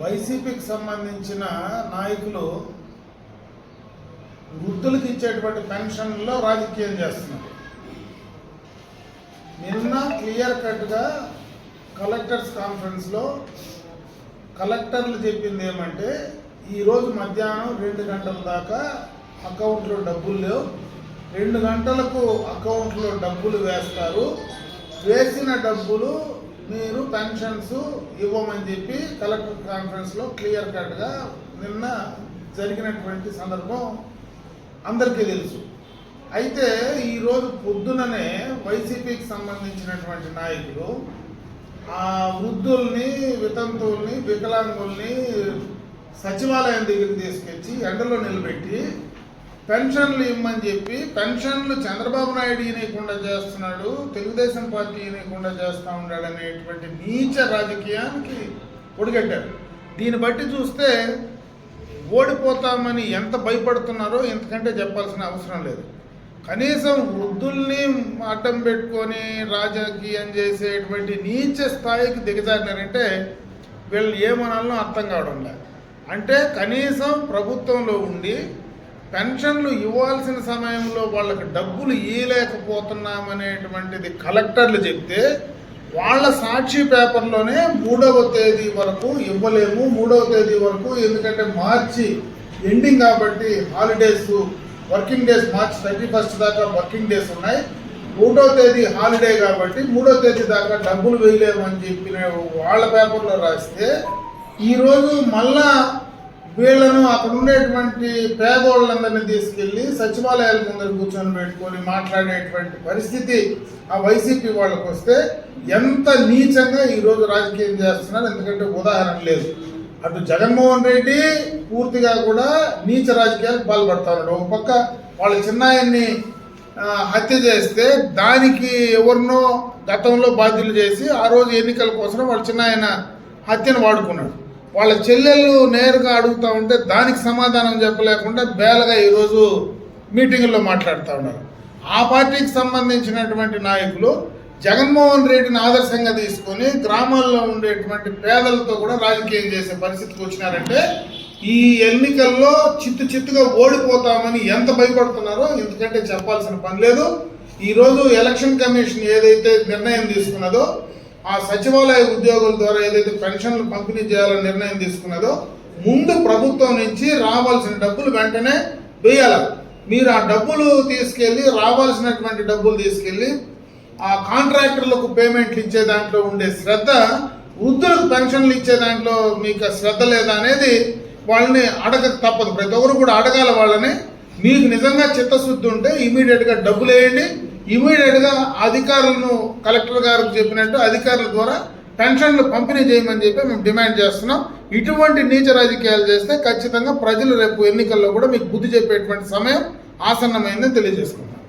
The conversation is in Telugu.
వైసీపీకి సంబంధించిన నాయకులు వృద్ధులకు ఇచ్చేటువంటి పెన్షన్లో రాజకీయం చేస్తున్నారు. నిన్న క్లియర్ కట్గా కలెక్టర్స్ కాన్ఫరెన్స్లో కలెక్టర్లు చెప్పింది ఏమంటే ఈరోజు మధ్యాహ్నం రెండు గంటల దాకా అకౌంట్లో డబ్బులు లేవు. రెండు గంటలకు అకౌంట్లో డబ్బులు వేస్తారు. వేసిన డబ్బులు మీరు పెన్షన్స్ ఇవ్వమని చెప్పి కలెక్టర్ కాన్ఫరెన్స్లో క్లియర్ కట్గా నిన్న జరిగినటువంటి సందర్భం అందరికీ తెలుసు. అయితే ఈరోజు పొద్దుననే వైసీపీకి సంబంధించినటువంటి నాయకులు ఆ వృద్ధుల్ని వితంతువుల్ని వికలాంగుల్ని సచివాలయం దగ్గరికి తీసుకొచ్చి ఎండలో నిలబెట్టి పెన్షన్లు ఇమ్మని చెప్పి పెన్షన్లు చంద్రబాబు నాయుడు ఈయనకుండా చేస్తున్నాడు తెలుగుదేశం పార్టీ ఈయనకుండా చేస్తూ ఉన్నాడు అనేటువంటి నీచ రాజకీయానికి ఒడిగట్టారు. దీన్ని బట్టి చూస్తే ఓడిపోతామని ఎంత భయపడుతున్నారో ఇంతకంటే చెప్పాల్సిన అవసరం లేదు. కనీసం వృద్ధుల్ని అడ్డం పెట్టుకొని రాజకీయం చేసేటువంటి నీచ స్థాయికి దిగజారినారంటే వీళ్ళు ఏమనాలో అర్థం కావడం లేదు. అంటే కనీసం ప్రభుత్వంలో ఉండి పెన్షన్లు ఇవ్వాల్సిన సమయంలో వాళ్ళకి డబ్బులు ఇవ్వలేకపోతున్నామనేటువంటిది కలెక్టర్లు చెప్తే వాళ్ళ సాక్షి పేపర్లోనే మూడవ తేదీ వరకు ఇవ్వలేము మూడవ తేదీ వరకు ఎందుకంటే మార్చి ఎండింగ్ కాబట్టి holidays working days March thirty first దాకా వర్కింగ్ డేస్ ఉన్నాయి. ఒకటో తేదీ హాలిడే కాబట్టి మూడో తేదీ దాకా డబ్బులు వేయలేమని చెప్పిన వాళ్ళ పేపర్లో రాస్తే ఈరోజు మళ్ళా వీళ్ళను అక్కడ ఉండేటువంటి పేదోళ్ళందరినీ తీసుకెళ్ళి సచివాలయాల ముందర కూర్చొని పెట్టుకొని మాట్లాడేటువంటి పరిస్థితి ఆ వైసీపీ వాళ్ళకు వస్తే ఎంత నీచంగా ఈరోజు రాజకీయం చేస్తున్నారు ఎందుకంటే ఉదాహరణ లేదు. అటు జగన్మోహన్ రెడ్డి పూర్తిగా కూడా నీచ రాజకీయాలకు పాల్పడతా ఉన్నాడు. ఒక పక్క వాళ్ళ చిన్నాయన్ని హత్య చేస్తే దానికి ఎవరినో గతంలో బాధ్యులు చేసి ఆ రోజు ఎన్నికల కోసం వాళ్ళ చిన్నాయన హత్యను వాడుకున్నాడు. వాళ్ళ చెల్లెళ్ళు నేరుగా అడుగుతూ ఉంటే దానికి సమాధానం చెప్పలేకుండా బేలగా ఈరోజు మీటింగుల్లో మాట్లాడుతూ ఉన్నారు. ఆ పార్టీకి సంబంధించినటువంటి నాయకులు జగన్మోహన్ రెడ్డిని ఆదర్శంగా తీసుకొని గ్రామాల్లో ఉండేటువంటి పేదలతో కూడా రాజకీయం చేసే పరిస్థితికి వచ్చినారంటే ఈ ఎన్నికల్లో చిత్తు చిత్తుగా ఓడిపోతామని ఎంత భయపడుతున్నారో ఎందుకంటే చెప్పాల్సిన పని లేదు. ఈరోజు ఎలక్షన్ కమిషన్ ఏదైతే నిర్ణయం తీసుకున్నదో ఆ సచివాలయ ఉద్యోగుల ద్వారా ఏదైతే పెన్షన్లు పంపిణీ చేయాలని నిర్ణయం తీసుకున్నదో ముందు ప్రభుత్వం నుంచి రావాల్సిన డబ్బులు వెంటనే వేయాలి. మీరు ఆ డబ్బులు తీసుకెళ్ళి రావాల్సినటువంటి డబ్బులు తీసుకెళ్ళి ఆ కాంట్రాక్టర్లకు పేమెంట్లు ఇచ్చే దాంట్లో ఉండే శ్రద్ధ వృద్ధులకు పెన్షన్లు ఇచ్చే దాంట్లో మీకు శ్రద్ధ లేదా అనేది వాళ్ళని అడగ తప్పదు. ప్రతి ఒక్కరు కూడా అడగాల వాళ్ళని. మీకు నిజంగా చిత్తశుద్ధి ఉంటే ఇమీడియట్గా డబ్బులు వేయండి. ఇమీడియట్గా అధికారులను కలెక్టర్ గారికి చెప్పినట్టు అధికారుల ద్వారా పెన్షన్లు పంపిణీ చేయమని చెప్పి మేము డిమాండ్ చేస్తున్నాం. ఇటువంటి నీచ రాజకీయాలు చేస్తే ఖచ్చితంగా ప్రజలు రేపు ఎన్నికల్లో కూడా మీకు బుద్ధి చెప్పేటువంటి సమయం ఆసన్నమైందని తెలియజేసుకుంటాం